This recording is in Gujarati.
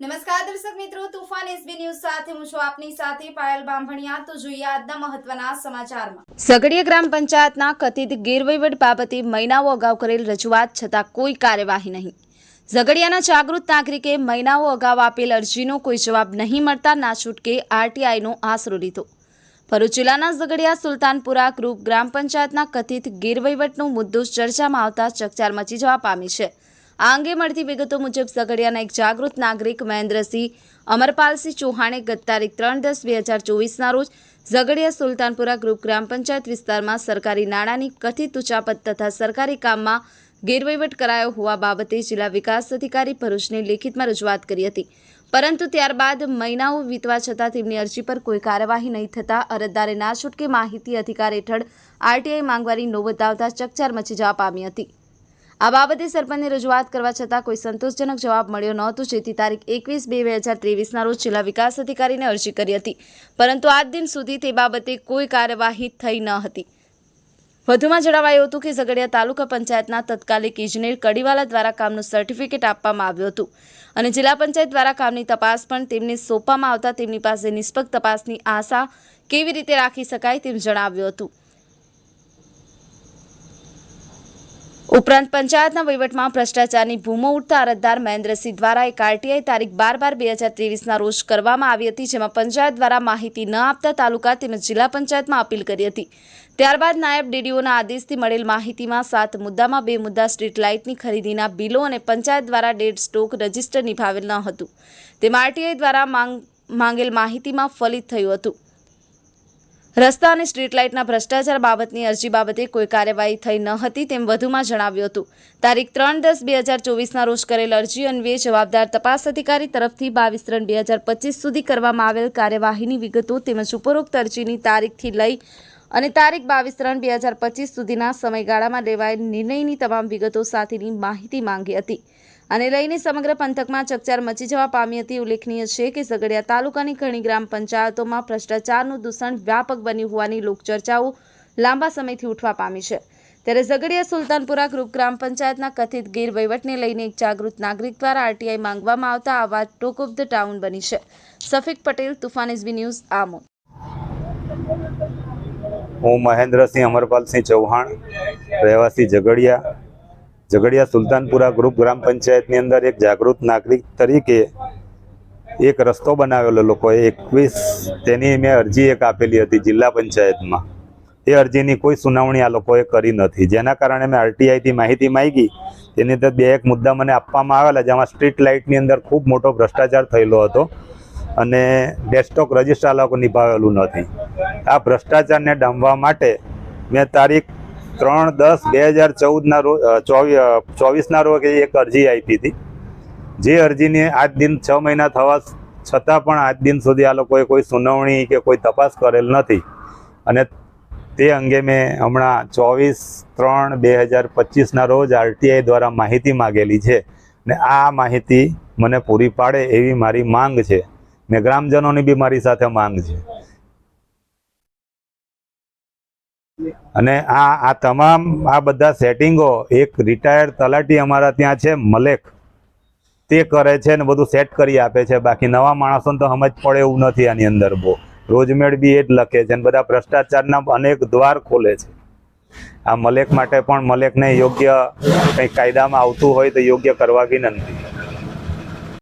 નમસ્કાર દર્શક મિત્રો, તુફાન એસબી ન્યૂઝ સાથે હું છું આપની સાથે પાયલ બામણિયા તો જોઈએ આજના મહત્વના સમાચારમાં. ઝઘડિયા ગ્રામ પંચાયતના કથિત ગેરવહીવટ બાબતે મહિનાઓ અગાઉ કરેલ રજૂઆત છતાં કોઈ કાર્યવાહી નહીં. ઝઘડિયાના જાગૃત નાગરિકે મહિનાઓ અગાઉ આપેલ અરજીનો કોઈ જવાબ નહીં મળતા ના છૂટકે આરટીઆઈનો આશરો લીધો. ભરૂચ જિલ્લાના ઝઘડિયા સુલતાનપુરા ગ્રુપ ગ્રામ પંચાયતના કથિત ગેરવહીવટનો મુદ્દો ચર્ચામાં આવતા ચકચાર મચી જવા પામી છે. આ અંગે મળતી વિગતો મુજબ ઝઘડિયાના એક જાગૃત નાગરિક મહેન્દ્રસિંહ અમરપાલસિંહ ચૌહાણે ગત તારીખ ત્રણ દસ બે હજાર ચોવીસના રોજ ઝઘડિયા સુલતાનપુરા ગ્રુપ ગ્રામ પંચાયત વિસ્તારમાં સરકારી નાણાંની કથિત ઉચાપત તથા સરકારી કામમાં ગેરવહીવટ કરાયો હોવા બાબતે જિલ્લા વિકાસ અધિકારી ભરૂચને લેખિતમાં રજૂઆત કરી હતી. પરંતુ ત્યારબાદ મહિનાઓ વીતવા છતાં તેમની અરજી પર કોઈ કાર્યવાહી નહીં થતાં અરજદારે ના છૂટકે માહિતી અધિકાર હેઠળ આરટીઆઈ માંગવાની નોબત આવતા ચકચાર મચી જવા પામી હતી. આ બાબતે સરપંચને રજૂઆત કરવા છતાં કોઈ સંતોષજનક જવાબ મળ્યો નહોતો. જેથી તારીખ એકવીસ બે બે હજાર ત્રેવીસના રોજ જિલ્લા વિકાસ અધિકારીને અરજી કરી હતી. પરંતુ આજ દિન સુધી તે બાબતે કોઈ કાર્યવાહી થઈ ન હતી. વધુમાં જણાવાયું હતું કે ઝઘડિયા તાલુકા પંચાયતના તત્કાલિક ઇજનેર કડીવાલા દ્વારા કામનું સર્ટિફિકેટ આપવામાં આવ્યું હતું. અને જિલ્લા પંચાયત દ્વારા કામની તપાસ પણ તેમને સોંપવામાં આવતા તેમની પાસે નિષ્પક્ષ તપાસની આશા કેવી રીતે રાખી શકાય તેમ જણાવ્યું હતું. ઉપરાંત પંચાયતના વહીવટમાં ભ્રષ્ટાચારની ભૂમો ઉઠતા અરજદાર મહેન્દ્રસિંહ દ્વારા એક આરટીઆઈ તારીખ બાર બાર બે હજાર ત્રેવીસના રોજ કરવામાં આવી હતી, જેમાં પંચાયત દ્વારા માહિતી ન આપતા તાલુકા તેમજ જિલ્લા પંચાયતમાં અપીલ કરી હતી. ત્યારબાદ નાયબ ડીડીઓના આદેશથી મળેલ માહિતીમાં સાત મુદ્દામાં બે મુદ્દા સ્ટ્રીટ લાઇટની ખરીદીના બિલો અને પંચાયત દ્વારા ડેડ સ્ટોક રજિસ્ટર નિભાવેલ ન હતું. તેમાં આરટીઆઈ દ્વારા માંગ, માંગેલ માહિતીમાં ફલિત થયું હતું. રસ્તા અને સ્ટ્રીટ લાઇટના ભ્રષ્ટાચાર બાબતની અરજી બાબતે કોઈ કાર્યવાહી થઈ ન હતી તેમ વધુમાં જણાવ્યું હતું. તારીખ ત્રણ દસ બે હજાર ચોવીસના રોજ કરેલ અરજી અન્વયે જવાબદાર તપાસ અધિકારી તરફથી બાવીસ ત્રણ બે હજાર પચીસ સુધી કરવામાં આવેલ કાર્યવાહીની વિગતો તેમજ ઉપરોક્ત અરજીની તારીખથી લઈ અને તારીખ બાવીસ ત્રણ બે હજાર પચીસ સુધીના સમયગાળામાં લેવાયેલ નિર્ણયની તમામ વિગતો સાથેની માહિતી માંગી હતી. આને લઈને સમગ્ર પંથકમાં ચકચાર મચી જવા પામી હતી. ઉલ્લેખનીય છે કે ઝઘડિયા તાલુકાની ઘણી ગ્રામ પંચાયતોમાં ભ્રષ્ટાચારનું દૂષણ વ્યાપક બન્યું હોવાની લોકચર્ચાઓ લાંબા સમયથી ઉઠવા પામી છે. ત્યારે ઝઘડિયા સુલતાનપુરા ગ્રુપ ગ્રામ પંચાયતના કથિત ગેરવહીવટને લઈને એક જાગૃત નાગરિક દ્વારા આરટીઆઈ માંગવામાં આવતા આ વાત ટોક ઓફ ધ ટાઉન બની છે. સફિક પટેલ, તુફાન એસબી ન્યૂઝ આમો હું મહેન્દ્રસિંહ અમરપાલસિંહ ચૌહાણ, રહેવાસી ઝઘડિયા ઝઘડિયા સુલતાનપુરા ગ્રુપ ગ્રામ પંચાયતની અંદર એક જાગૃત નાગરિક તરીકે એક રસ્તો બનાવેલો લોકોએ એકવીસ, તેની મેં અરજી એક આપેલી હતી જિલ્લા પંચાયતમાં. એ અરજીની કોઈ સુનાવણી આ લોકોએ કરી નથી. જેના કારણે મેં આરટીઆઈથી માહિતી માંગી. તેની અંદર બે એક મુદ્દા મને આપવામાં આવેલા, જેમાં સ્ટ્રીટ લાઇટની અંદર ખૂબ મોટો ભ્રષ્ટાચાર થયેલો હતો અને ડેસ્કટોપ રજિસ્ટર લોકો નિભાવેલું નથી. આ ભ્રષ્ટાચારને ડામવા માટે મેં તારીખ ત્રણ દસ બે હજાર ચૌદના રોજ ચોવીસ ચોવીસના રોજ એક અરજી આપી હતી. જે અરજીને આજ દિન છ મહિના થવા છતાં પણ આજ દિન સુધી આ લોકોએ કોઈ સુનાવણી કે કોઈ તપાસ કરેલ નથી. અને તે અંગે મેં હમણાં ચોવીસ ત્રણ બે હજાર પચીસના રોજ આરટીઆઈ દ્વારા માહિતી માગેલી છે. ને આ માહિતી મને પૂરી પાડે એવી મારી માંગ છે. ને ગ્રામજનોની બી મારી સાથે માંગ છે. અને આ આ તમામ, આ બધા સેટિંગો એક રિટાયર્ડ તલાટી અમારા ત્યાં છે, મલેક. તે કરે છે ને બધું સેટ કરી આપે છે. બાકી નવા માણસોને તો સમજ પડે એવું નથી આની અંદર બહુ. રોજમેળ બી એ જ લખે છે અને બધા ભ્રષ્ટાચારના અનેક દ્વાર ખોલે છે. આ મલેક માટે પણ મલેકને યોગ્ય કંઈ કાયદામાં આવતું હોય તો યોગ્ય કરવા વિનંતી